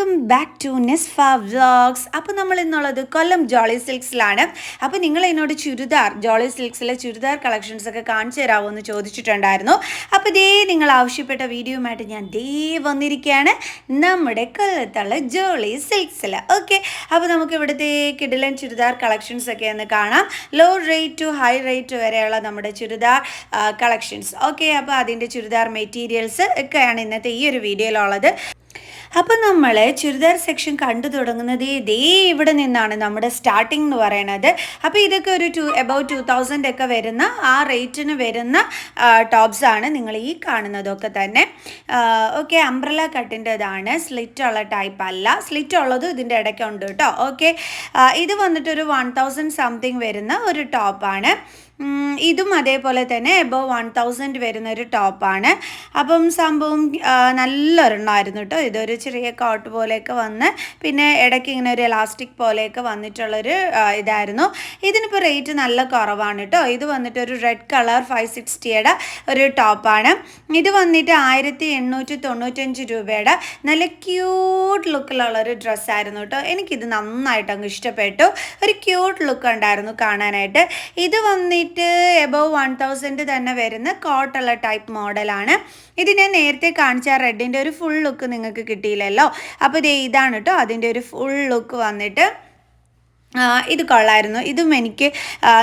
Welcome back to Nesfa vlogs അപ്പോൾ നമ്മൾ ഇന്നുള്ളത് കൊല്ലം ജോളി സിൽക്സിലാണ് അപ്പോൾ നിങ്ങൾ എന്നോട് ചുരിദാർ ജോളി സിൽക്സിലെ ചുരിദാർ കളക്ഷൻസ് ഒക്കെ കാണിച്ചു തരാമോ എന്ന് ചോദിച്ചിട്ടുണ്ടായിരുന്നു. അപ്പോൾ ഇതേ നിങ്ങൾ ആവശ്യപ്പെട്ട വീഡിയോയുമായിട്ട് ഞാൻ ദേ വന്നിരിക്കുകയാണ്. നമ്മുടെ കൊല്ലത്തുള്ള ജോളി സിൽക്സിൽ ഓക്കെ അപ്പോൾ നമുക്ക് ഇവിടുത്തെ കിഡിലൻ ചുരിദാർ കളക്ഷൻസ് ഒക്കെ ഒന്ന് കാണാം. Low rate to high rate വരെയുള്ള നമ്മുടെ ചുരിദാർ കളക്ഷൻസ് ഓക്കെ അപ്പോൾ അതിന്റെ ചുരിദാർ മെറ്റീരിയൽസ് ഒക്കെയാണ് ഇന്നത്തെ ഈ ഒരു വീഡിയോയിലുള്ളത് അപ്പം നമ്മൾ ചുരിദാർ സെക്ഷൻ കണ്ടു തുടങ്ങുന്നത് ഇതേ ഇവിടെ നിന്നാണ് നമ്മുടെ സ്റ്റാർട്ടിംഗ് എന്ന് പറയുന്നത് അപ്പോൾ ഇതൊക്കെ ഒരു ടു എബൌട്ട് ടു തൗസൻഡ് ഒക്കെ വരുന്ന ആ റേറ്റിന് വരുന്ന ടോപ്സ് ആണ് നിങ്ങൾ ഈ കാണുന്നതൊക്കെ തന്നെ. ഓക്കെ അംബ്രല കട്ടിന്റെതാണ് സ്ലിറ്റ് ഉള്ള ടൈപ്പ് അല്ല. സ്ലിറ്റ് ഉള്ളത് ഇതിന്റെ ഇടയ്ക്കുണ്ട് കേട്ടോ. ഓക്കെ ഇത് വന്നിട്ടൊരു വൺ തൗസൻഡ് സംതിങ് വരുന്ന ഒരു ടോപ്പാണ് ഇതും അതേപോലെ തന്നെ എബോ വൺ തൗസൻഡ് വരുന്ന ഒരു ടോപ്പാണ് അപ്പം സംഭവം നല്ലൊരെണ്ണമായിരുന്നു കേട്ടോ ഇതൊരു ചെറിയ കോട്ട് പോലെയൊക്കെ വന്ന് പിന്നെ ഇടയ്ക്ക് ഇങ്ങനെ ഒരു എലാസ്റ്റിക് പോലെയൊക്കെ വന്നിട്ടുള്ളൊരു ഇതായിരുന്നു. ഇതിനിപ്പോൾ റേറ്റ് നല്ല കുറവാണ് കേട്ടോ ഇത് വന്നിട്ട് ഒരു റെഡ് കളർ ഫൈവ് സിക്സ്റ്റിയുടെ ഒരു ടോപ്പാണ് ഇത് വന്നിട്ട് ആയിരത്തി എണ്ണൂറ്റി തൊണ്ണൂറ്റഞ്ച് രൂപയുടെ നല്ല ക്യൂട്ട് ലുക്കിലുള്ളൊരു ഡ്രസ്സായിരുന്നു കേട്ടോ എനിക്കിത് നന്നായിട്ട് അങ്ങ് ഇഷ്ടപ്പെട്ടു. ഒരു ക്യൂട്ട് ലുക്ക് ഉണ്ടായിരുന്നു കാണാനായിട്ട്. ഇത് വന്നിട്ട് എബവ് വൺ തൗസൻഡ് തന്നെ വരുന്ന കോട്ടുള്ള ടൈപ്പ് മോഡലാണ് ഇത് ഞാൻ നേരത്തെ കാണിച്ച റെഡിന്റെ ഒരു ഫുൾ ലുക്ക് നിങ്ങൾക്ക് കിട്ടിയില്ലല്ലോ. അപ്പോൾ ഇത് ഇതാണ് കേട്ടോ അതിന്റെ ഒരു ഫുൾ ലുക്ക് വന്നിട്ട് ഇത് കൊള്ളായിരുന്നു. ഇതും എനിക്ക്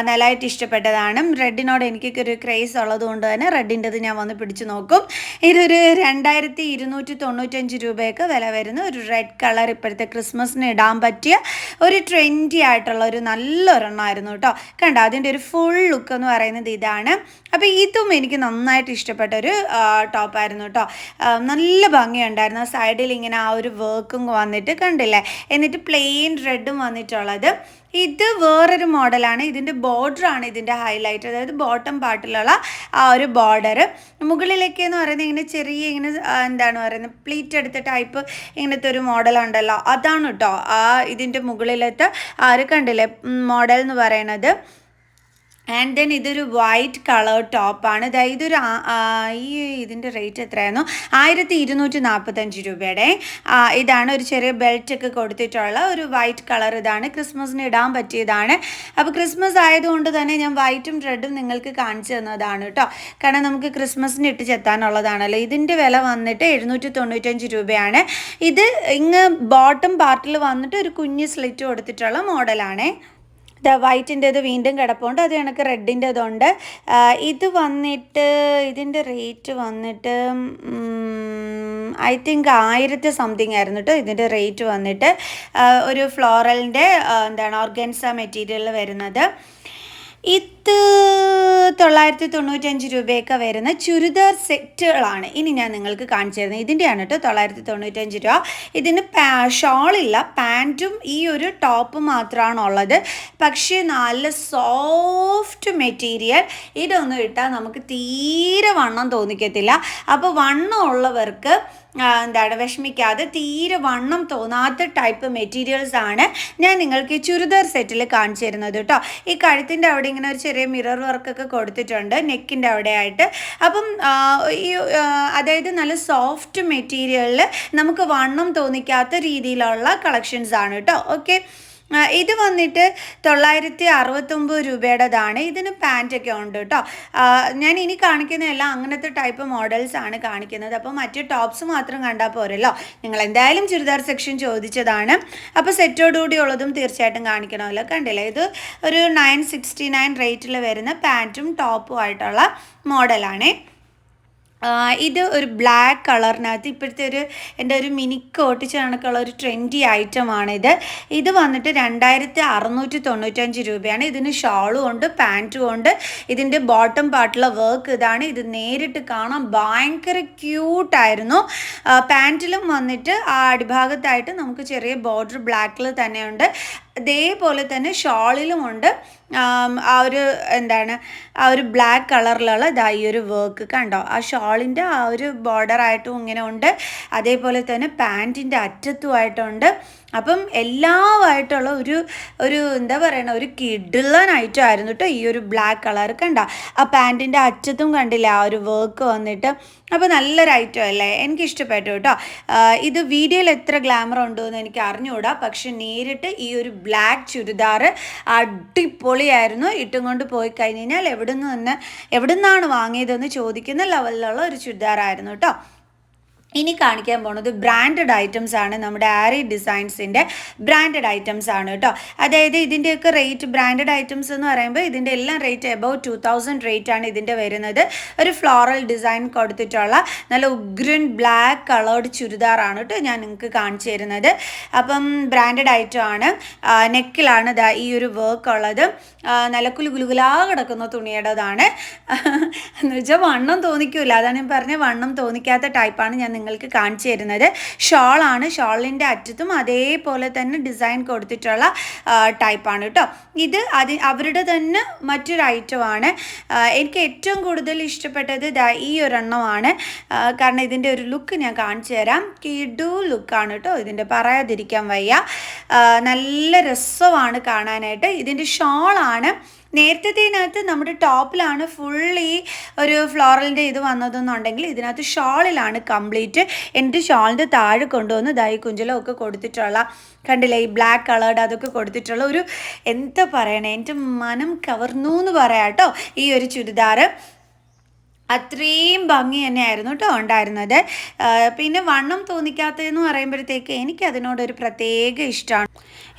നല്ലതായിട്ട് ഇഷ്ടപ്പെട്ടതാണ്. റെഡിനോട് എനിക്ക് ഒരു ക്രേസ് ഉള്ളത് കൊണ്ട് തന്നെ റെഡിന്റെത് ഞാൻ വന്ന് പിടിച്ചു നോക്കും. ഇതൊരു രണ്ടായിരത്തി ഇരുന്നൂറ്റി തൊണ്ണൂറ്റഞ്ച് രൂപയൊക്കെ വില വരുന്ന ഒരു റെഡ് കളർ ഇപ്പോഴത്തെ ക്രിസ്മസിന് ഇടാൻ പറ്റിയ ഒരു ട്രെൻഡി ആയിട്ടുള്ള ഒരു നല്ലൊരെണ്ണമായിരുന്നു കേട്ടോ. കണ്ടോ? അതിന്റെ ഒരു ഫുൾ ലുക്ക് എന്ന് പറയുന്നത് ഇതാണ്. അപ്പോൾ ഇതും എനിക്ക് നന്നായിട്ട് ഇഷ്ടപ്പെട്ട ഒരു ടോപ്പായിരുന്നു കേട്ടോ. നല്ല ഭംഗിയുണ്ടായിരുന്നു. സൈഡിൽ ഇങ്ങനെ ആ ഒരു വർക്കും വന്നിട്ട് കണ്ടില്ലേ? എന്നിട്ട് പ്ലെയിൻ റെഡും വന്നിട്ടുള്ളത്. ഇത് വേറൊരു മോഡലാണ്. ഇതിന്റെ ബോർഡറാണ് ഇതിന്റെ ഹൈലൈറ്റ് അതായത് ബോട്ടം പാർട്ടിലുള്ള ആ ഒരു ബോർഡർ മുകളിലേക്ക് എന്ന് പറയുന്നത് ഇങ്ങനെ ചെറിയ ഇങ്ങനെ എന്താണ് പറയുന്നത് പ്ലീറ്റ് എടുത്ത ടൈപ്പ് ഇങ്ങനത്തെ ഒരു മോഡലുണ്ടല്ലോ അതാണ് കേട്ടോ ആ ഇതിന്റെ മുകളിലത്തെ ആ ഒരു കണ്ടില്ലേ? മോഡൽ എന്ന് പറയുന്നത്. ആൻഡ് ദെൻ ഇതൊരു വൈറ്റ് കളർ ടോപ്പാണ് ഇതായത് ഇതൊരു ഈ ഇതിന്റെ റേറ്റ് എത്രയായിരുന്നു? ആയിരത്തി ഇരുന്നൂറ്റി നാൽപ്പത്തഞ്ച് രൂപയുടെ ഇതാണ് ഒരു ചെറിയ ബെൽറ്റ് ഒക്കെ കൊടുത്തിട്ടുള്ള ഒരു വൈറ്റ് കളർ ഇതാണ്. ക്രിസ്മസിന് ഇടാൻ പറ്റിയതാണ്. അപ്പോൾ ക്രിസ്മസ് ആയതുകൊണ്ട് തന്നെ ഞാൻ വൈറ്റും റെഡും നിങ്ങൾക്ക് കാണിച്ചു തന്നതാണ് കേട്ടോ. കാരണം നമുക്ക് ക്രിസ്മസിന് ഇട്ട് ചെത്താനുള്ളതാണല്ലോ. ഇതിന്റെ വില വന്നിട്ട് എഴുന്നൂറ്റി തൊണ്ണൂറ്റഞ്ച് രൂപയാണ്. ഇത് ഇങ്ങ് ബോട്ടം പാർട്ടിൽ വന്നിട്ട് ഒരു കുഞ്ഞ് സ്ലിറ്റ് കൊടുത്തിട്ടുള്ള മോഡലാണേ ദ വൈറ്റിന്റെത് വീണ്ടും കിടപ്പുണ്ട് അത് കണക്ക് റെഡിന്റെതുണ്ട് ഇത് വന്നിട്ട് ഇതിന്റെ റേറ്റ് വന്നിട്ട് ഐ തിങ്ക് ആയിരത്തി സംതിങ് ആയിരുന്നു കേട്ടോ ഇതിന്റെ റേറ്റ് വന്നിട്ട്. ഒരു ഫ്ലോറലിന്റെ എന്താണ് ഓർഗൻസ മെറ്റീരിയൽ വരുന്നത്. ഇത് തൊള്ളായിരത്തി തൊണ്ണൂറ്റഞ്ച് രൂപയൊക്കെ വരുന്ന ചുരിദാർ സെറ്റുകളാണ് ഇനി ഞാൻ നിങ്ങൾക്ക് കാണിച്ചു തരുന്നത്. ഇതിന്റെയാണ് കേട്ടോ തൊള്ളായിരത്തി തൊണ്ണൂറ്റഞ്ച് രൂപ. ഇതിന് പാ ഷോളില്ല പാന്റും ഈ ഒരു ടോപ്പ് മാത്രമാണ് ഉള്ളത് പക്ഷേ നല്ല സോഫ്റ്റ് മെറ്റീരിയൽ. ഇതൊന്നും ഇട്ടാൽ നമുക്ക് തീരെ വണ്ണം തോന്നിക്കത്തില്ല. അപ്പോൾ വണ്ണം ഉള്ളവർക്ക് എന്താണ് വിഷമിക്കാതെ തീരെ വണ്ണം തോന്നാത്ത ടൈപ്പ് മെറ്റീരിയൽസ് ആണ് ഞാൻ നിങ്ങൾക്ക് ചുരിദാർ സെറ്റിൽ കാണിച്ചു തരുന്നത് കേട്ടോ. ഈ കഴുത്തിന്റെ അവിടെ ഇങ്ങനെ ഒരു ചെറിയ മിറർ വർക്കൊക്കെ കൊടുത്തിട്ടുണ്ട് നെക്കിന്റെ അവിടെ ആയിട്ട് അപ്പം ഈ അതായത് നല്ല സോഫ്റ്റ് മെറ്റീരിയലിൽ നമുക്ക് വണ്ണം തോന്നിക്കാത്ത രീതിയിലുള്ള കളക്ഷൻസ് ആണ് കേട്ടോ. ഓക്കെ. ഇത് വന്നിട്ട് തൊള്ളായിരത്തി അറുപത്തൊമ്പത് രൂപയുടേതാണ്. ഇതിന് പാന്റൊക്കെ ഉണ്ട് കേട്ടോ ഞാൻ ഇനി കാണിക്കുന്ന എല്ലാം അങ്ങനത്തെ ടൈപ്പ് മോഡൽസ് ആണ് കാണിക്കുന്നത്. അപ്പോൾ മറ്റ് ടോപ്സ് മാത്രം കണ്ടാൽ പോരല്ലോ. നിങ്ങൾ എന്തായാലും ചുരിദാർ സെക്ഷൻ ചോദിച്ചതാണ്. അപ്പോൾ സെറ്റോടുകൂടി ഉള്ളതും തീർച്ചയായിട്ടും കാണിക്കണമല്ലോ. കണ്ടില്ലേ? ഇത് ഒരു നയൻ സിക്സ്റ്റി നയൻ റേറ്റിൽ വരുന്ന പാന്റും ടോപ്പും ആയിട്ടുള്ള മോഡലാണേ ഇത് ഒരു ബ്ലാക്ക് കളറിനകത്ത് ഇപ്പോഴത്തെ ഒരു എന്റെ ഒരു മിനിക്ക് ഒട്ടിച്ച കണക്കുള്ള ഒരു ട്രെൻഡി ഐറ്റമാണിത് ഇത്. വന്നിട്ട് രണ്ടായിരത്തി അറുന്നൂറ്റി തൊണ്ണൂറ്റഞ്ച് രൂപയാണ്. ഇതിന് ഷാളും ഉണ്ട് പാന്റും ഉണ്ട്. ഇതിന്റെ ബോട്ടം പാർട്ടിലെ വർക്ക് ഇതാണ്. ഇത് നേരിട്ട് കാണാൻ ഭയങ്കര ക്യൂട്ടായിരുന്നു പാന്റിലും വന്നിട്ട് ആ അടിഭാഗത്തായിട്ട് നമുക്ക് ചെറിയ ബോർഡർ ബ്ലാക്കിൽ തന്നെയുണ്ട്. അതേപോലെ തന്നെ ഷോളിലും ഉണ്ട്. ആ ഒരു എന്താണ് ആ ഒരു ബ്ലാക്ക് കളറിലുള്ള ഇതാ ഈ ഒരു വർക്ക് കണ്ടോ? ആ ഷോളിന്റെ ആ ഒരു ബോർഡറായിട്ടും ഇങ്ങനെ ഉണ്ട്. അതേപോലെ തന്നെ പാന്റിന്റെ അറ്റത്തുമായിട്ടുണ്ട് അപ്പം എല്ലാമായിട്ടുള്ള ഒരു ഒരു എന്താ പറയണ ഒരു ആയിരുന്നു കേട്ടോ ഈ ഒരു ബ്ലാക്ക് കളർ കണ്ട. ആ പാന്റിന്റെ അറ്റത്തും കണ്ടില്ല ആ ഒരു വർക്ക് വന്നിട്ട്. അപ്പോൾ നല്ലൊരു ഐറ്റം അല്ലേ? എനിക്ക് ഇഷ്ടപ്പെട്ടു കേട്ടോ ഇത് വീഡിയോയിൽ എത്ര ഗ്ലാമർ ഉണ്ടോ എന്ന് എനിക്ക് അറിഞ്ഞുകൂടാ പക്ഷെ നേരിട്ട് ഈ ഒരു ബ്ലാക്ക് ചുരിദാർ അടിപൊളിയായിരുന്നു. ഇട്ടും കൊണ്ട് പോയി കഴിഞ്ഞ് കഴിഞ്ഞാൽ എവിടെ നിന്ന് എവിടെ നിന്നാണ് വാങ്ങിയതെന്ന് ചോദിക്കുന്ന ലെവലിലുള്ള ഒരു ചുരിദാറായിരുന്നു കേട്ടോ ഇനി കാണിക്കാൻ പോണത് ബ്രാൻഡഡ് ഐറ്റംസ് ആണ്. നമ്മുടെ ആരി ഡിസൈൻസിന്റെ ബ്രാൻഡഡ് ഐറ്റംസ് ആണ് കേട്ടോ അതായത് ഇതിന്റെയൊക്കെ റേറ്റ് ബ്രാൻഡഡ് ഐറ്റംസ് എന്ന് പറയുമ്പോൾ ഇതിന്റെ എല്ലാം rate above two thousand rate ആണ് ഇതിന്റെ വരുന്നത്. ഒരു ഫ്ലോറൽ ഡിസൈൻ കൊടുത്തിട്ടുള്ള നല്ല ഉഗ്രൻ ബ്ലാക്ക് കളേർഡ് ചുരിദാറാണ് കേട്ടോ ഞാൻ നിങ്ങൾക്ക് കാണിച്ചു തരുന്നത്. അപ്പം ബ്രാൻഡഡ് ഐറ്റം ആണ്. നെക്കിലാണ് ഈ ഒരു വർക്ക് ഉള്ളത്. നല്ല കുലുകുലുകുലാ കിടക്കുന്ന തുണിയുടേതാണ്. എന്ന് വെച്ചാൽ വണ്ണം തോന്നിക്കൂല. അതാണ് ഞാൻ പറഞ്ഞ വണ്ണം തോന്നിക്കാത്ത ടൈപ്പാണ് ഞാൻ നിങ്ങൾക്ക് കാണിച്ചു തരുന്നത്. ഷോളാണ്. ഷോളിന്റെ അറ്റത്തും അതേപോലെ തന്നെ ഡിസൈൻ കൊടുത്തിട്ടുള്ള ടൈപ്പാണ് കേട്ടോ. ഇത് അതി അവരുടെ തന്നെ മറ്റൊരു ഐറ്റമാണ് എനിക്ക് ഏറ്റവും കൂടുതൽ ഇഷ്ടപ്പെട്ടത് ഈ ഒരെണ്ണമാണ്. കാരണം ഇതിന്റെ ഒരു ലുക്ക് ഞാൻ കാണിച്ചു തരാം. കിഡു ലുക്കാണ് കേട്ടോ. ഇതിന്റെ പറയാതിരിക്കാൻ വയ്യ. നല്ല രസമാണ് കാണാനായിട്ട്. ഇതിന്റെ ഷോളാണ്. നേരത്തേനകത്ത് നമ്മുടെ ടോപ്പിലാണ് ഫുൾ ഈ ഒരു ഫ്ലോറലിന്റെ ഇത് വന്നതെന്നുണ്ടെങ്കിൽ ഇതിനകത്ത് ഷോളിലാണ് കംപ്ലീറ്റ് എന്നിട്ട് ഷോളിന്റെ താഴെ കൊണ്ടുവന്ന് ദായി കുഞ്ചലമൊക്കെ കൊടുത്തിട്ടുള്ള കണ്ടില്ലേ? ഈ ബ്ലാക്ക് കളേർഡ് അതൊക്കെ കൊടുത്തിട്ടുള്ള ഒരു എന്താ പറയണേ? എന്റെ മനം കവർന്നു എന്ന് പറയാം കേട്ടോ ഈ ഒരു ചുരിദാർ അത്രയും ഭംഗി തന്നെയായിരുന്നു കേട്ടോ ഉണ്ടായിരുന്നത്. പിന്നെ വണ്ണം തോന്നിക്കാത്തതെന്ന് പറയുമ്പോഴത്തേക്ക് എനിക്ക് അതിനോടൊരു പ്രത്യേക ഇഷ്ടമാണ്.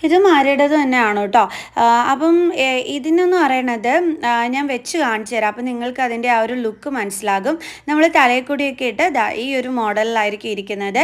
ഇതും ആരുടേത് തന്നെയാണ് കേട്ടോ. അപ്പം ഇതിനെന്ന് പറയണത് ഞാൻ വെച്ച് കാണിച്ചു തരാം. അപ്പം നിങ്ങൾക്ക് അതിന്റെ ആ ഒരു ലുക്ക് മനസ്സിലാകും. നമ്മൾ തലയിൽ കൂടിയൊക്കെ ഇട്ട് ഈ ഒരു മോഡലിലായിരിക്കും ഇരിക്കുന്നത്.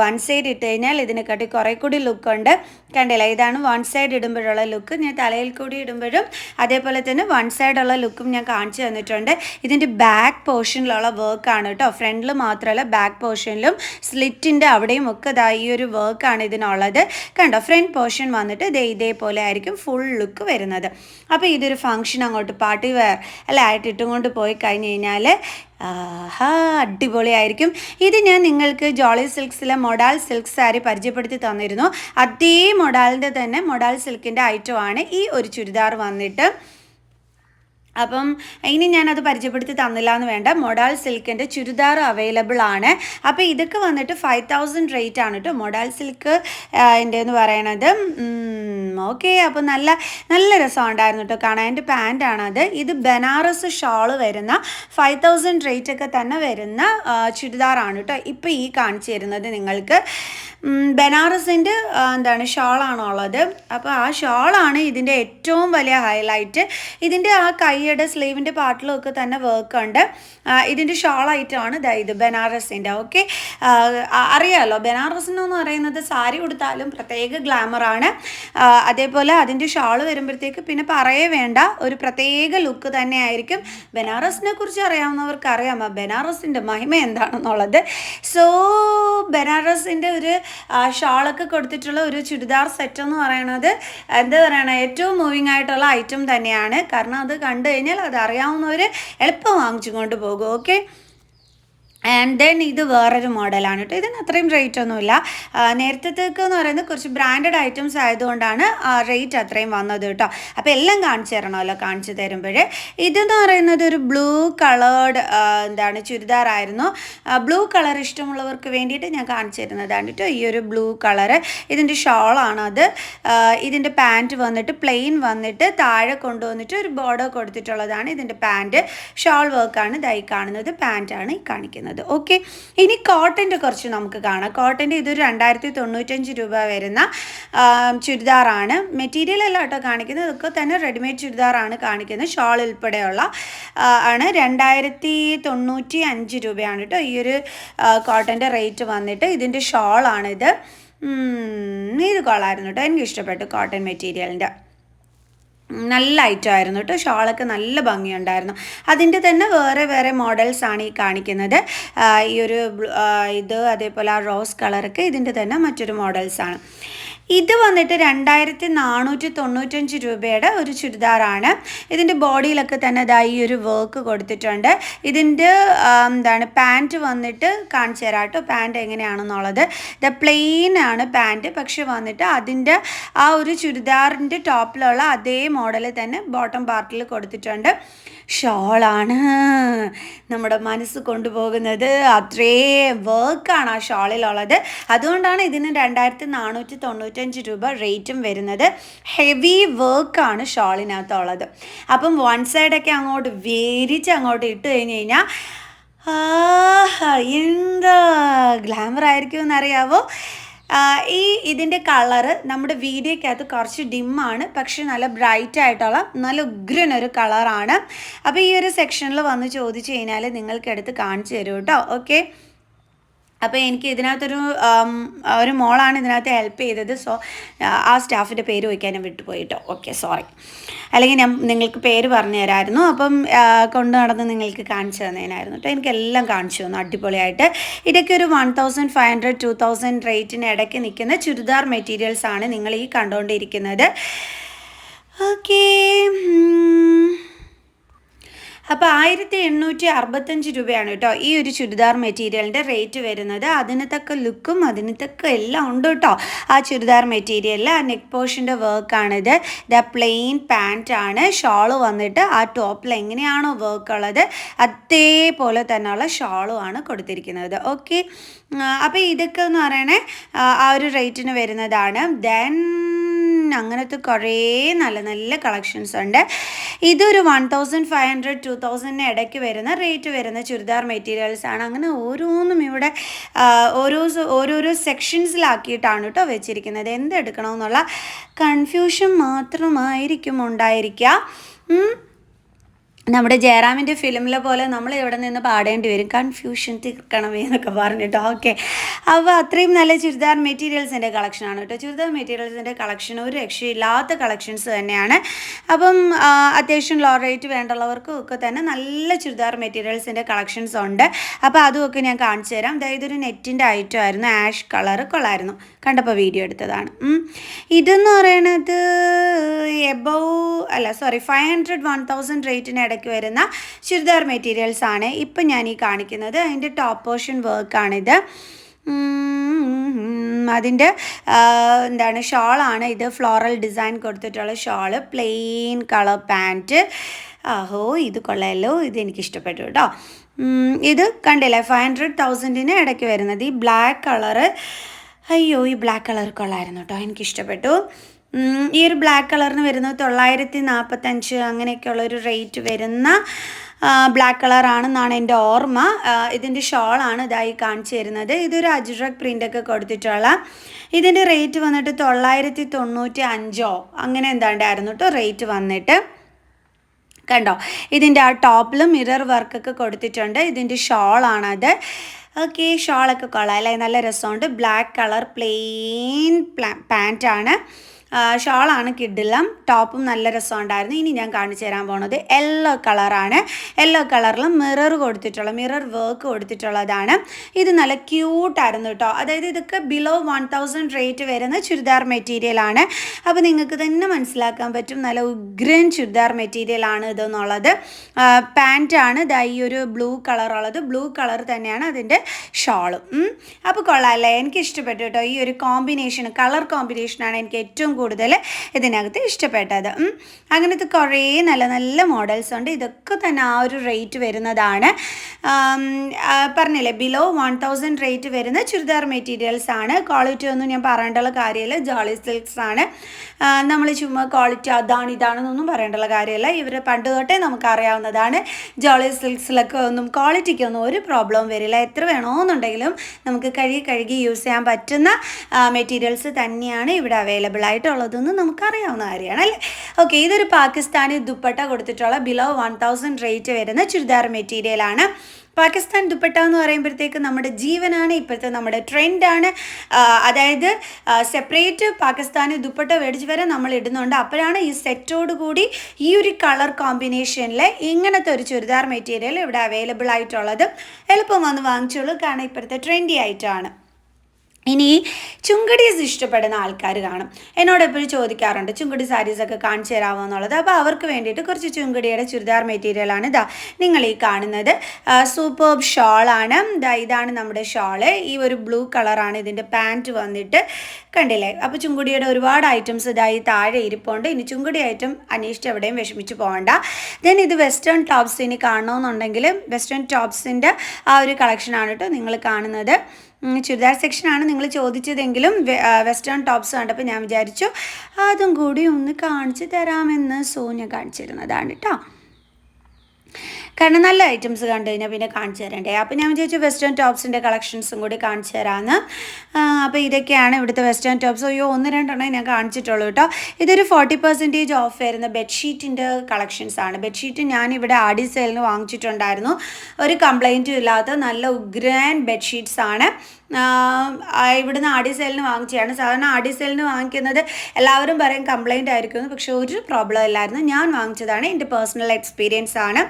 വൺ സൈഡ് ഇട്ട് കഴിഞ്ഞാൽ ഇതിനെക്കാട്ടി കുറേ കൂടി ലുക്കുണ്ട് കണ്ടില്ല? ഇതാണ് വൺ സൈഡ് ഇടുമ്പോഴുള്ള ലുക്ക് ഞാൻ തലയിൽ കൂടി ഇടുമ്പോഴും അതേപോലെ തന്നെ വൺ സൈഡുള്ള ലുക്കും ഞാൻ കാണിച്ചു തന്നിട്ടുണ്ട്. ഇതിന്റെ ബാക്ക് പോർഷനിലുള്ള വർക്കാണ് കേട്ടോ. ഫ്രണ്ടിൽ മാത്രമല്ല ബാക്ക് പോർഷനിലും സ്ലിറ്റിന്റെ അവിടെയും ഒക്കെ ഇതാ ഈ ഒരു വർക്കാണ് ഇതിനുള്ളത്. കണ്ടോ? ഫ്രണ്ട് പോർഷൻ വന്നിട്ട് ഇതേ ഇതേപോലെ ആയിരിക്കും ഫുൾ ലുക്ക് വരുന്നത്. അപ്പോൾ ഇതൊരു ഫംഗ്ഷൻ അങ്ങോട്ട് പാർട്ടി വെയർ അല്ല ആയിട്ട് ഇട്ടുകൊണ്ട് പോയി കഴിഞ്ഞ് കഴിഞ്ഞാൽ ആഹാ അടിപൊളിയായിരിക്കും. ഇത് ഞാൻ നിങ്ങൾക്ക് ജോളി സിൽക്സിലെ മൊഡാൽ സിൽക്ക് സാരി പരിചയപ്പെടുത്തി തന്നിരുന്നു. അതേ മൊഡാലിന്റെ തന്നെ മൊഡാൽ സിൽക്കിന്റെ ഐറ്റമാണ് ഈ ഒരു ചുരിദാർ വന്നിട്ട്. അപ്പം ഇനി ഞാനത് പരിചയപ്പെടുത്തി തന്നില്ല എന്ന് വേണ്ട. മൊഡാൽ സിൽക്കിന്റെ ചുരിദാർ അവൈലബിൾ ആണ്. അപ്പോൾ ഇതൊക്കെ വന്നിട്ട് ഫൈവ് തൗസൻഡ് റേറ്റ് ആണ് കേട്ടോ മൊഡാൽ സിൽക്ക് എന്റെ എന്ന് പറയണത്. ഓക്കെ അപ്പോൾ നല്ല നല്ല രസം ഉണ്ടായിരുന്നു കേട്ടോ കാണാൻ എന്റെ പാന്റാണ് അത്. ഇത് ബനാറസ് ഷാൾ വരുന്ന ഫൈവ് തൗസൻഡ് റേറ്റ് ഒക്കെ തന്നെ വരുന്ന ചുരിദാറാണ് കേട്ടോ ഇപ്പോൾ ഈ കാണിച്ചു തരുന്നത് നിങ്ങൾക്ക്. ബനാറസിന്റെ എന്താണ് ഷോളാണുള്ളത് അപ്പോൾ ആ ഷാളാണ് ഇതിന്റെ ഏറ്റവും വലിയ ഹൈലൈറ്റ് ഇതിന്റെ ആ കൈയുടെ സ്ലീവിന്റെ പാർട്ടിലും ഒക്കെ തന്നെ വർക്ക് ഉണ്ട്. ഇതിന്റെ ഷോളായിട്ടാണ് ഇത് ബനാറസിന്റെ ഓക്കെ അറിയാമല്ലോ ബനാറസ് എന്ന് പറയുന്നത് സാരി കൊടുത്താലും പ്രത്യേക ഗ്ലാമറാണ് അതേപോലെ അതിന്റെ ഷാൾ വരുമ്പോഴത്തേക്ക് പിന്നെ പറയേ വേണ്ട ഒരു പ്രത്യേക ലുക്ക് തന്നെ ആയിരിക്കും. ബനാറസിനെ കുറിച്ച് അറിയാവുന്നവർക്ക് അറിയാം ബനാറസിന്റെ മഹിമ എന്താണെന്നുള്ളത്? സോ ബനാറസിന്റെ ഒരു ഷാളൊക്കെ കൊടുത്തിട്ടുള്ള ഒരു ചുരിദാർ സെറ്റ് എന്ന് പറയുന്നത് എന്താ പറയണ ഏറ്റവും മൂവിങ് ആയിട്ടുള്ള ഐറ്റം തന്നെയാണ്. കാരണം അത് കണ്ടു കഴിഞ്ഞാൽ അത് അറിയാവുന്നവർ എളുപ്പം വാങ്ങിച്ചു കൊണ്ട് പോകും ഓക്കെ ആൻഡ് ദെൻ ഇത് വേറൊരു മോഡലാണ് കേട്ടോ ഇതിന് അത്രയും റേറ്റ് ഒന്നുമില്ല. നേരത്തേക്ക് എന്ന് പറയുന്നത് കുറച്ച് ബ്രാൻഡഡ് ഐറ്റംസ് ആയതുകൊണ്ടാണ് റേറ്റ് അത്രയും വന്നത് കേട്ടോ അപ്പോൾ എല്ലാം കാണിച്ചു തരണമല്ലോ കാണിച്ചു തരുമ്പോഴേ. ഇതെന്ന് പറയുന്നത് ഒരു ബ്ലൂ കളേർഡ് എന്താണ് ചുരിദാറായിരുന്നു ബ്ലൂ കളർ ഇഷ്ടമുള്ളവർക്ക് വേണ്ടിയിട്ട് ഞാൻ കാണിച്ചു തരുന്നതാണ് കേട്ടോ ഈ ഒരു ബ്ലൂ കളറ് ഇതിന്റെ ഷോളാണത് ഇതിന്റെ പാന്റ് വന്നിട്ട് പ്ലെയിൻ വന്നിട്ട് താഴെ കൊണ്ടുവന്നിട്ട് ഒരു ബോർഡർ കൊടുത്തിട്ടുള്ളതാണ് ഇതിന്റെ പാന്റ് ഷോൾ വർക്കാണ് ഇതായി കാണുന്നത്. പാന്റാണ് ഈ കാണിക്കുന്നത്. വരുന്നത്. ഓക്കെ ഇനി കോട്ടന്റെ കുറച്ച് നമുക്ക് കാണാം. കോട്ടന്റെ ഇതൊരു രണ്ടായിരത്തി തൊണ്ണൂറ്റഞ്ച് രൂപ വരുന്ന ചുരിദാറാണ്. മെറ്റീരിയൽ അല്ല കേട്ടോ കാണിക്കുന്നത്. ഇതൊക്കെ തന്നെ റെഡിമെയ്ഡ് ചുരിദാറാണ് കാണിക്കുന്നത്. ഷോൾ ഉൾപ്പെടെയുള്ള ആണ്. രണ്ടായിരത്തി തൊണ്ണൂറ്റി അഞ്ച് രൂപയാണ് കേട്ടോ ഈ ഒരു കോട്ടന്റെ റേറ്റ് വന്നിട്ട്. ഇതിന്റെ ഷോളാണിത്. ഇത് കൊള്ളായിരുന്നു കേട്ടോ. എനിക്ക് ഇഷ്ടപ്പെട്ടു കോട്ടൺ മെറ്റീരിയലിന്റെ നല്ല ഐറ്റം ആയിരുന്നു കേട്ടോ ഷോളൊക്കെ നല്ല ഭംഗിയുണ്ടായിരുന്നു. അതിന്റെ തന്നെ വേറെ വേറെ മോഡൽസാണ് ഈ കാണിക്കുന്നത്. ഈ ഒരു ഇത് അതേപോലെ ആ റോസ് കളറൊക്കെ ഇതിന്റെ തന്നെ മറ്റൊരു മോഡൽസാണ് ഇത് വന്നിട്ട് രണ്ടായിരത്തി നാനൂറ്റി തൊണ്ണൂറ്റഞ്ച് രൂപയുടെ ഒരു ചുരിദാറാണ്. ഇതിന്റെ ബോഡിയിലൊക്കെ തന്നെ ഇതാ ഈ ഒരു വർക്ക് കൊടുത്തിട്ടുണ്ട്. ഇതിന്റെ എന്താണ് പാന്റ് വന്നിട്ട് കാണിച്ചു തരാം കേട്ടോ. പാന്റ് എങ്ങനെയാണെന്നുള്ളത്. ഇത് പ്ലെയിൻ ആണ് പാന്റ് പക്ഷെ വന്നിട്ട് അതിന്റെ ആ ഒരു ചുരിദാറിന്റെ ടോപ്പിലുള്ള അതേ മോഡൽ തന്നെ ബോട്ടം പാർട്ടിൽ കൊടുത്തിട്ടുണ്ട്. ഷോളാണ് നമ്മുടെ മനസ്സ് കൊണ്ടുപോകുന്നത്. അത്രേ വർക്കാണ് ആ ഷോളിലുള്ളത്. അതുകൊണ്ടാണ് ഇതിന് രണ്ടായിരത്തി നാനൂറ്റി തൊണ്ണൂറ്റഞ്ച് രൂപ റേറ്റും വരുന്നത് ഹെവി വർക്കാണ് ഷോളിനകത്തുള്ളത്. അപ്പം വൺ സൈഡൊക്കെ അങ്ങോട്ട് വേരിച്ച് അങ്ങോട്ട് ഇട്ട് കഴിഞ്ഞ് കഴിഞ്ഞാൽ എന്താ ഗ്ലാമർ ആയിരിക്കും എന്നറിയാവോ? ഈ ഇതിന്റെ കളറ് നമ്മുടെ വീഡിയോക്കകത്ത് കുറച്ച് ഡിമ്മാണ് പക്ഷെ നല്ല ബ്രൈറ്റ് ആയിട്ടുള്ള നല്ല ഉഗ്രൻ ഒരു കളറാണ് അപ്പോൾ ഈ ഒരു സെക്ഷനിൽ വന്ന് ചോദിച്ചു കഴിഞ്ഞാൽ നിങ്ങൾക്ക് എടുത്ത് കാണിച്ചു തരും കേട്ടോ ഓക്കെ അപ്പോൾ എനിക്ക് ഇതിനകത്തൊരു ഒരു മോളാണ് ഇതിനകത്ത് ഹെൽപ്പ് ചെയ്തത്. സോ ആ സ്റ്റാഫിന്റെ പേര് ചോദിക്കാനും ഞാൻ വിട്ടുപോയി കേട്ടോ ഓക്കെ സോറി അല്ലെങ്കിൽ ഞാൻ നിങ്ങൾക്ക് പേര് പറഞ്ഞു തരായിരുന്നു. അപ്പം കൊണ്ടു നടന്ന് നിങ്ങൾക്ക് കാണിച്ചു തന്നതിനായിരുന്നു കേട്ടോ എനിക്കെല്ലാം കാണിച്ചു തന്നു അടിപൊളിയായിട്ട്. ഇതൊക്കെ ഒരു one thousand five hundred two thousand റേറ്റിന് ഇടയ്ക്ക് നിൽക്കുന്ന ചുരിദാർ മെറ്റീരിയൽസ് ആണ് നിങ്ങൾ ഈ കണ്ടുകൊണ്ടിരിക്കുന്നത്. ഓക്കേ അപ്പോൾ ആയിരത്തി എണ്ണൂറ്റി അറുപത്തഞ്ച് രൂപയാണ് കേട്ടോ ഈ ഒരു ചുരിദാർ മെറ്റീരിയലിന്റെ റേറ്റ് വരുന്നത്. അതിന് തക്ക ലുക്കും അതിന് തക്ക എല്ലാം ഉണ്ട് കേട്ടോ. ആ ചുരിദാർ മെറ്റീരിയലിൽ ആ നെക്ക് പോർഷന്റെ വർക്കാണിത് ദ പ്ലെയിൻ പാന്റ് ആണ്. ഷോൾ വന്നിട്ട് ആ ടോപ്പിൽ എങ്ങനെയാണോ വർക്ക് ഉള്ളത് അതേപോലെ തന്നെയുള്ള ഷോളും ആണ് കൊടുത്തിരിക്കുന്നത്. ഓക്കെ അപ്പോൾ ഇതൊക്കെ എന്ന് പറയണേ ആ ഒരു റേറ്റിന് വരുന്നതാണ്. ദെൻ അങ്ങനത്തെ കുറേ നല്ല നല്ല കളക്ഷൻസ് ഉണ്ട്. ഇതൊരു one thousand five hundred two തൗസൻഡിന് ഇടയ്ക്ക് വരുന്ന റേറ്റ് വരുന്ന ചുരിദാർ മെറ്റീരിയൽസ് ആണ്. അങ്ങനെ ഓരോന്നും ഇവിടെ ഓരോ ഓരോരോ സെക്ഷൻസിലാക്കിയിട്ടാണ് കേട്ടോ വെച്ചിരിക്കുന്നത്. എന്തെടുക്കണമെന്നുള്ള കൺഫ്യൂഷൻ മാത്രമായിരിക്കും ഉണ്ടായിരിക്കുക. നമ്മുടെ ജയറാമിന്റെ ഫിലിമിലെ പോലെ നമ്മൾ ഇവിടെ നിന്ന് പാടേണ്ടി വരും. കൺഫ്യൂഷൻ തീർക്കണമേ എന്നൊക്കെ പറഞ്ഞിട്ടോ. ഓക്കെ അപ്പോൾ അത്രയും നല്ല ചുരിദാർ മെറ്റീരിയൽസിന്റെ കളക്ഷനാണ് കേട്ടോ. ചുരിദാർ മെറ്റീരിയൽസിന്റെ കളക്ഷൻ ഒരു രക്ഷയില്ലാത്ത കളക്ഷൻസ് തന്നെയാണ്. അപ്പം അത്യാവശ്യം ലോ റേറ്റ് വേണ്ടുള്ളവർക്കും ഒക്കെ തന്നെ നല്ല ചുരിദാർ മെറ്റീരിയൽസിന്റെ കളക്ഷൻസ് ഉണ്ട്. അപ്പോൾ അതുമൊക്കെ ഞാൻ കാണിച്ചു തരാം. അതായത് ഒരു നെറ്റിന്റെ ഐറ്റം ആയിരുന്നു. ആഷ് കളർ കൊള്ളായിരുന്നു. കണ്ടപ്പോൾ വീഡിയോ എടുത്തതാണ്. ഇതെന്ന് പറയണത് എബവ് അല്ല sorry five hundred one thousand റേറ്റിന് ഇടയ്ക്ക് വരുന്ന ചുരിദാർ മെറ്റീരിയൽസ് ആണ് ഇപ്പം ഞാൻ ഈ കാണിക്കുന്നത്. അതിന്റെ ടോപ്പ് പോർഷൻ വർക്കാണിത് അതിന്റെ എന്താണ് ഷോളാണ് ഇത്. ഫ്ലോറൽ ഡിസൈൻ കൊടുത്തിട്ടുള്ള ഷോൾ പ്ലെയിൻ കളർ പാന്റ് ആഹോ ഇത് കൊള്ളാമല്ലോ ഇത് എനിക്ക് ഇഷ്ടപ്പെട്ടു കേട്ടോ ഇത് കണ്ടില്ലേ ഫൈവ് ഹൺഡ്രഡ് തൗസൻഡിന് ഇടയ്ക്ക് വരുന്നത്. ഈ ബ്ലാക്ക് കളറ് അയ്യോ ഈ ബ്ലാക്ക് കളർ കൊള്ളായിരുന്നു കേട്ടോ. എനിക്ക് ഇഷ്ടപ്പെട്ടു ഉം, ഈ ഒരു ബ്ലാക്ക് കളറിന് വരുന്നത് തൊള്ളായിരത്തി നാൽപ്പത്തഞ്ച് അങ്ങനെയൊക്കെയുള്ള ഒരു റേറ്റ് വരുന്ന ബ്ലാക്ക് കളറാണെന്നാണ് എന്റെ ഓർമ്മ. ഇതിന്റെ ഷോളാണ് ഇതായി കാണിച്ചു തരുന്നത്. ഇതൊരു അജ്രക് പ്രിന്റൊക്കെ കൊടുത്തിട്ടുള്ള ഇതിന്റെ റേറ്റ് വന്നിട്ട് തൊള്ളായിരത്തി തൊണ്ണൂറ്റി അഞ്ചോ അങ്ങനെ എന്താണ്ടായിരുന്നു കേട്ടോ റേറ്റ് വന്നിട്ട്. കണ്ടോ? ഇതിന്റെ ആ ടോപ്പിൽ മിറർ വർക്കൊക്കെ കൊടുത്തിട്ടുണ്ട്. ഇതിന്റെ ഷോളാണത് ഓക്കെ ഷോളൊക്കെ കൊള്ളാം. അല്ലേ? നല്ല രസമുണ്ട്. ബ്ലാക്ക് കളർ പ്ലെയിൻ പാന്റാണ് ഷോളാണ് കിഡിലും. ടോപ്പും നല്ല രസമുണ്ടായിരുന്നു. ഇനി ഞാൻ കാണിച്ചു തരാൻ പോണത് യെല്ലോ കളറാണ്. യെല്ലോ കളറിൽ മിറർ കൊടുത്തിട്ടുള്ള മിറർ വർക്ക് കൊടുത്തിട്ടുള്ളതാണ്. ഇത് നല്ല ക്യൂട്ടായിരുന്നു കേട്ടോ അതായത് ഇതൊക്കെ ബിലോ വൺ തൗസൻഡ് റേറ്റ് വരുന്ന ചുരിദാർ മെറ്റീരിയലാണ് അപ്പോൾ നിങ്ങൾക്ക് തന്നെ മനസ്സിലാക്കാൻ പറ്റും നല്ല ഉഗ്രൻ ചുരിദാർ മെറ്റീരിയലാണ് ഇതെന്നുള്ളത്. പാന്റാണ് ഇതാ ഈ ഒരു ബ്ലൂ കളറുള്ളത് ബ്ലൂ കളർ തന്നെയാണ് അതിന്റെ ഷോളും. അപ്പോൾ കൊള്ളാമല്ലേ എനിക്ക് ഇഷ്ടപ്പെട്ടു കേട്ടോ ഈ ഒരു കോമ്പിനേഷൻ കളർ കോമ്പിനേഷനാണ് എനിക്ക് ഏറ്റവും കൂടുതൽ ഇതിനകത്ത് ഇഷ്ടപ്പെട്ടത്. അങ്ങനത്തെ കുറേ നല്ല നല്ല മോഡൽസ് ഉണ്ട്. ഇതൊക്കെ തന്നെ ആ ഒരു റേറ്റ് വരുന്നതാണ്. പറഞ്ഞില്ലേ ബിലോ വൺ തൗസൻഡ് റേറ്റ് വരുന്ന ചുരിദാർ മെറ്റീരിയൽസ് ആണ്. ക്വാളിറ്റി ഒന്നും ഞാൻ പറയേണ്ടുള്ള കാര്യമില്ല. ജോളി സിൽക്സ് ആണ്. നമ്മൾ ചുമ്മാ ക്വാളിറ്റി അതാണ് ഇതാണെന്നൊന്നും പറയേണ്ടുള്ള കാര്യമല്ല. ഇവർ പണ്ട് തൊട്ടേ നമുക്കറിയാവുന്നതാണ് ജോളി സിൽക്സിലൊക്കെ ഒന്നും ക്വാളിറ്റിക്കൊന്നും ഒരു പ്രോബ്ലം വരില്ല. എത്ര വേണമെന്നുണ്ടെങ്കിലും നമുക്ക് കഴുകി കഴുകി യൂസ് ചെയ്യാൻ പറ്റുന്ന മെറ്റീരിയൽസ് തന്നെയാണ് ഇവിടെ അവൈലബിൾ ആയിട്ടുള്ളതെന്ന് നമുക്കറിയാവുന്ന കാര്യമാണ് അല്ലേ? ഓക്കെ ഇതൊരു പാകിസ്ഥാനി ദുപ്പട്ട കൊടുത്തിട്ടുള്ള ബിലോ വൺ തൗസൻഡ് റേറ്റ് വരുന്ന ചുരിദാർ മെറ്റീരിയലാണ് പാകിസ്ഥാൻ ദുപ്പട്ട എന്ന് പറയുമ്പോഴത്തേക്ക് നമ്മുടെ ജീവനാണ് ഇപ്പോഴത്തെ നമ്മുടെ ട്രെൻഡാണ്. അതായത് സെപ്പറേറ്റ് പാകിസ്ഥാനി ദുപ്പട്ട മേടിച്ച് വരെ നമ്മൾ ഇടുന്നുണ്ട്. അപ്പോഴാണ് ഈ സെറ്റോട് കൂടി ഈ ഒരു കളർ കോമ്പിനേഷനിൽ ഇങ്ങനത്തെ ഒരു ചുരിദാർ മെറ്റീരിയൽ ഇവിടെ അവൈലബിൾ ആയിട്ടുള്ളത്. എളുപ്പം വന്ന് വാങ്ങിച്ചോളൂ. കാരണം ഇപ്പോഴത്തെ ട്രെൻഡി ആയിട്ടാണ്. ഇനി ചുങ്കടീസ് ഇഷ്ടപ്പെടുന്ന ആൾക്കാർ കാണും. എന്നോട് എപ്പോഴും ചോദിക്കാറുണ്ട് ചുങ്കടി സാരീസൊക്കെ കാണിച്ചു തരാമോ എന്നുള്ളത്? അപ്പോൾ അവർക്ക് വേണ്ടിയിട്ട് കുറച്ച് ചുങ്കടിയുടെ ചുരിദാർ മെറ്റീരിയലാണ് ഇതാ നിങ്ങൾ ഈ കാണുന്നത്. സൂപ്പർ ഷോളാണ് ഇതാ ഇതാണ് നമ്മുടെ ഷോൾ ഈ ഒരു ബ്ലൂ കളറാണ് ഇതിന്റെ പാന്റ് വന്നിട്ട്. കണ്ടില്ലേ? അപ്പോൾ ചുങ്കുടിയുടെ ഒരുപാട് ഐറ്റംസ് ഇതായി താഴെ ഇരിപ്പുണ്ട്. ഇനി ചുങ്കുടി ഐറ്റം അന്വേഷിച്ച് എവിടെയും വിഷമിച്ച് പോകണ്ട ദെൻ ഇത് വെസ്റ്റേൺ ടോപ്സ് ഇനി കാണണമെന്നുണ്ടെങ്കിൽ വെസ്റ്റേൺ ടോപ്സിന്റെ ആ ഒരു കളക്ഷനാണ് കേട്ടോ നിങ്ങൾ കാണുന്നത്. ചുരിദാർ സെക്ഷനാണ് നിങ്ങൾ ചോദിച്ചതെങ്കിലും വെസ്റ്റേൺ ടോപ്സ് കണ്ടപ്പോൾ ഞാൻ വിചാരിച്ചു അതും കൂടി ഒന്ന് കാണിച്ചു തരാമെന്ന് സോനിയ കാണിച്ചിരുന്നതാണ് കേട്ടോ കാരണം നല്ല ഐറ്റംസ് കണ്ടു കഴിഞ്ഞാൽ പിന്നെ കാണിച്ചു തരണ്ടേ. അപ്പോൾ ഞാൻ വിചാരിച്ചു വെസ്റ്റേൺ ടോപ്സിന്റെ കളക്ഷൻസും കൂടി കാണിച്ചു തരാമെന്ന് അപ്പോൾ ഇതൊക്കെയാണ് ഇവിടുത്തെ വെസ്റ്റേൺ ടോപ്സ് അയ്യോ ഒന്ന് രണ്ടെണ്ണം ഞാൻ കാണിച്ചിട്ടുള്ളൂ കേട്ടോ. ഇതൊരു ഫോർട്ടി പെർസെന്റേജ് ഓഫ് വരുന്ന ബെഡ്ഷീറ്റിന്റെ ആണ്. ബെഡ്ഷീറ്റ് ഞാൻ ഇവിടെ ആഡി സെയിലിന് വാങ്ങിച്ചിട്ടുണ്ടായിരുന്നു. ഒരു കംപ്ലൈന്റും ഇല്ലാത്ത നല്ല ഗ്രാൻഡ് ബെഡ്ഷീറ്റ്സ് ആണ്. ആഹ് ആ ഇവിടുന്ന് സെല്ലിന് വാങ്ങിച്ചതാണ്. സാധാരണ ഡി സെല്ലിന് വാങ്ങിക്കുന്നത് എല്ലാവരും പറയും കംപ്ലൈന്റ് ആയിരിക്കുമെന്ന് പക്ഷേ ഒരു പ്രോബ്ലം ഇല്ലായിരുന്നു. ഞാൻ വാങ്ങിച്ചതാണ്. എന്റെ പേഴ്സണൽ എക്സ്പീരിയൻസ് ആണ്.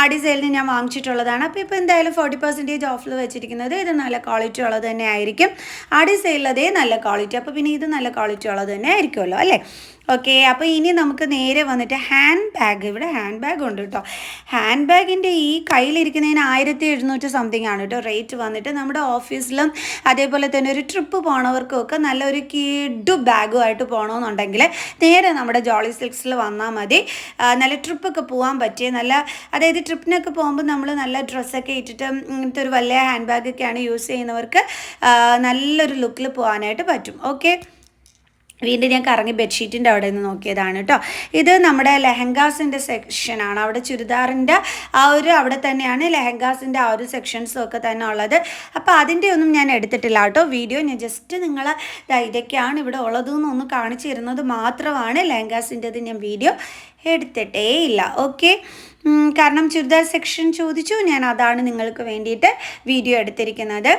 ആർ ഡി സെല്ലിന് ഞാൻ വാങ്ങിച്ചിട്ടുള്ളതാണ്. അപ്പോൾ ഇപ്പോൾ എന്തായാലും ഫോർട്ടി പെർസെന്റേജ് ഓഫിൽ വെച്ചിരിക്കുന്നത് ഇത് നല്ല ക്വാളിറ്റി ഉള്ളത് തന്നെ ആയിരിക്കും. ആർ ഡി സെല്ലിൽ അതേ നല്ല ക്വാളിറ്റി അപ്പോൾ പിന്നെ ഇത് നല്ല ക്വാളിറ്റി ഉള്ളത് തന്നെ ആയിരിക്കുമല്ലോ അല്ലേ? ഓക്കെ അപ്പോൾ ഇനി നമുക്ക് നേരെ വന്നിട്ട് ഹാൻഡ് ബാഗ് ഇവിടെ ഹാൻഡ് ബാഗ് ഉണ്ട് കേട്ടോ ഹാൻഡ് ബാഗിന്റെ ഈ കയ്യിലിരിക്കുന്നതിന് ആയിരത്തി എഴുന്നൂറ്റി സംതിങ് ആണ് കേട്ടോ റേറ്റ് വന്നിട്ട്. നമ്മുടെ ഓഫീസിലും അതേപോലെ തന്നെ ഒരു ട്രിപ്പ് പോണവർക്കും ഒക്കെ നല്ലൊരു കിഡു ബാഗുമായിട്ട് പോകണമെന്നുണ്ടെങ്കിൽ നേരെ നമ്മുടെ ജോളി സിൽക്സിൽ വന്നാൽ മതി. നല്ല ട്രിപ്പൊക്കെ പോകാൻ പറ്റിയ നല്ല അതായത് ട്രിപ്പിനൊക്കെ പോകുമ്പോൾ നമ്മൾ നല്ല ഡ്രസ്സൊക്കെ ഇട്ടിട്ട് ഇങ്ങനത്തെ ഒരു വലിയ ഹാൻഡ് ബാഗൊക്കെയാണ് യൂസ് ചെയ്യുന്നവർക്ക് നല്ലൊരു ലുക്കിൽ പോകാനായിട്ട് പറ്റും. ഓക്കെ വീണ്ടും ഞാൻ കറങ്ങി ബെഡ്ഷീറ്റിന്റെ അവിടെ നിന്ന് നോക്കിയതാണ് കേട്ടോ ഇത് നമ്മുടെ ലെഹങ്കാസിന്റെ സെക്ഷനാണ് അവിടെ ചുരിദാറിന്റെ ആ ഒരു അവിടെ തന്നെയാണ് ലെഹങ്കാസിന്റെ ആ ഒരു സെക്ഷൻസും ഒക്കെ തന്നെ ഉള്ളത്. അപ്പോൾ അതിന്റെ ഒന്നും ഞാൻ എടുത്തിട്ടില്ല കേട്ടോ വീഡിയോ ഞാൻ ജസ്റ്റ് നിങ്ങൾ ഇതൊക്കെയാണ് ഇവിടെ ഉള്ളതെന്നൊന്ന് കാണിച്ചു തരുന്നത് മാത്രമാണ് ലെഹങ്കാസിന്റെത് ഞാൻ വീഡിയോ എടുത്തിട്ടേ ഇല്ല. ഓക്കെ കാരണം ചുരിദാർ സെക്ഷൻ ചോദിച്ചു. ഞാൻ അതാണ് നിങ്ങൾക്ക് വേണ്ടിയിട്ട് വീഡിയോ എടുത്തിരിക്കുന്നത്.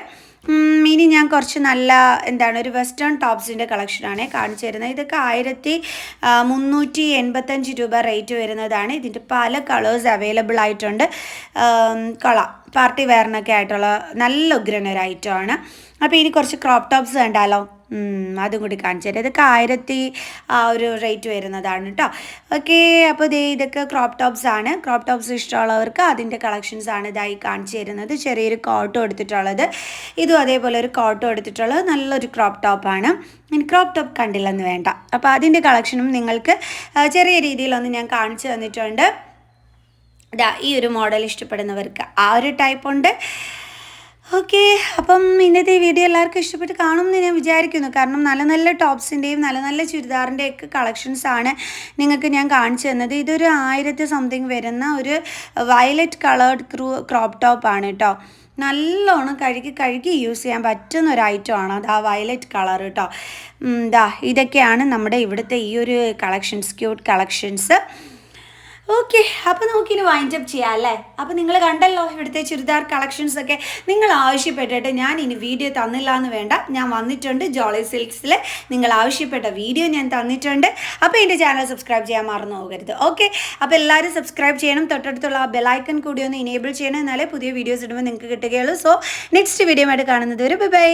ഇനി ഞാൻ കുറച്ച് നല്ല എന്താണ് ഒരു വെസ്റ്റേൺ ടോപ്സിന്റെ കളക്ഷനാണ് കാണിച്ചു തരുന്നത്. ഇതൊക്കെ ആയിരത്തി മുന്നൂറ്റി എൺപത്തഞ്ച് രൂപ റേറ്റ് വരുന്നതാണ്. ഇതിന്റെ പല കളേഴ്സ് അവൈലബിൾ ആയിട്ടുണ്ട്. കള പാർട്ടി വെയറിനൊക്കെ ആയിട്ടുള്ള നല്ല ഉഗ്രൻ ഒരു ഐറ്റമാണ് അപ്പോൾ ഇനി കുറച്ച് ക്രോപ്പ് ടോപ്സ് കണ്ടാലോ അതും കൂടി കാണിച്ചു തരാം. ഇതൊക്കെ ആയിരത്തി ആ ഒരു റേറ്റ് വരുന്നതാണ് കേട്ടോ ഓക്കെ അപ്പോൾ ദേ ഇതൊക്കെ ക്രോപ്പ് ടോപ്സ് ആണ്. ക്രോപ്പ് ടോപ്സ് ഇഷ്ടമുള്ളവർക്ക് അതിന്റെ കളക്ഷൻസ് ആണ് ഇതായി കാണിച്ചു തരുന്നത്. ചെറിയൊരു കോട്ടോ എടുത്തിട്ടുള്ളത്. ഇതും അതേപോലെ ഒരു കോട്ടോ എടുത്തിട്ടുള്ളത്. നല്ലൊരു ക്രോപ്പ് ടോപ്പാണ് ഇനി ക്രോപ്പ് ടോപ്പ് കണ്ടില്ലെന്ന് വേണ്ട. അപ്പോൾ അതിന്റെ കളക്ഷനും നിങ്ങൾക്ക് ചെറിയ രീതിയിലൊന്ന് ഞാൻ കാണിച്ചു തന്നിട്ടുണ്ട്. ഇതാ ഈ ഒരു മോഡൽ ഇഷ്ടപ്പെടുന്നവർക്ക് ആ ഒരു ടൈപ്പ് ഉണ്ട്. ഓക്കെ അപ്പം ഇന്നത്തെ വീഡിയോ എല്ലാവർക്കും ഇഷ്ടപ്പെട്ട് കാണുമെന്ന് ഞാൻ വിചാരിക്കുന്നു. കാരണം നല്ല നല്ല ടോപ്സിന്റെയും നല്ല നല്ല ചുരിദാറിന്റെയും ഒക്കെ കളക്ഷൻസ് ആണ് നിങ്ങൾക്ക് ഞാൻ കാണിച്ചു തന്നത്. ഇതൊരു ആയിരത്തി സംതിങ് വരുന്ന ഒരു വയലറ്റ് കളേർഡ് ക്രൂ ക്രോപ്പ് ടോപ്പാണ് കേട്ടോ നല്ലോണം കഴുകി കഴുകി യൂസ് ചെയ്യാൻ പറ്റുന്ന ഒരു ഐറ്റമാണ് അത് ആ വയലറ്റ് കളർ കേട്ടോ ഇതാ ഇതൊക്കെയാണ് നമ്മുടെ ഇവിടുത്തെ ഈ ഒരു കളക്ഷൻസ് ക്യൂട്ട് കളക്ഷൻസ്. ഓക്കെ അപ്പോൾ നമുക്കിനി വൈൻഡ് അപ്പ് ചെയ്യാം അല്ലേ? അപ്പോൾ നിങ്ങൾ കണ്ടല്ലോ ഇവിടുത്തെ ചുരിദാർ കളക്ഷൻസ് ഒക്കെ. നിങ്ങൾ ആവശ്യപ്പെട്ടിട്ട് ഞാൻ ഇനി വീഡിയോ തന്നില്ല എന്ന് വേണ്ട. ഞാൻ വന്നിട്ടുണ്ട് ജോളി സിൽക്സിൽ നിങ്ങൾ ആവശ്യപ്പെട്ട വീഡിയോ ഞാൻ തന്നിട്ടുണ്ട്. അപ്പോൾ എന്റെ ചാനൽ സബ്സ്ക്രൈബ് ചെയ്യാൻ മറന്നു പോകരുത്. ഓക്കെ അപ്പോൾ എല്ലാവരും സബ്സ്ക്രൈബ് ചെയ്യണം. തൊട്ടടുത്തുള്ള ആ ബെലൈക്കൺ കൂടി ഒന്ന് ഇനേബിൾ ചെയ്യണം. എന്നാലേ പുതിയ വീഡിയോസ് ഇടുമ്പോൾ നിങ്ങൾക്ക് കിട്ടുകയുള്ളൂ. സോ നെക്സ്റ്റ് വീഡിയോ ആയിട്ട് കാണുന്നത് ഒരു ബൈ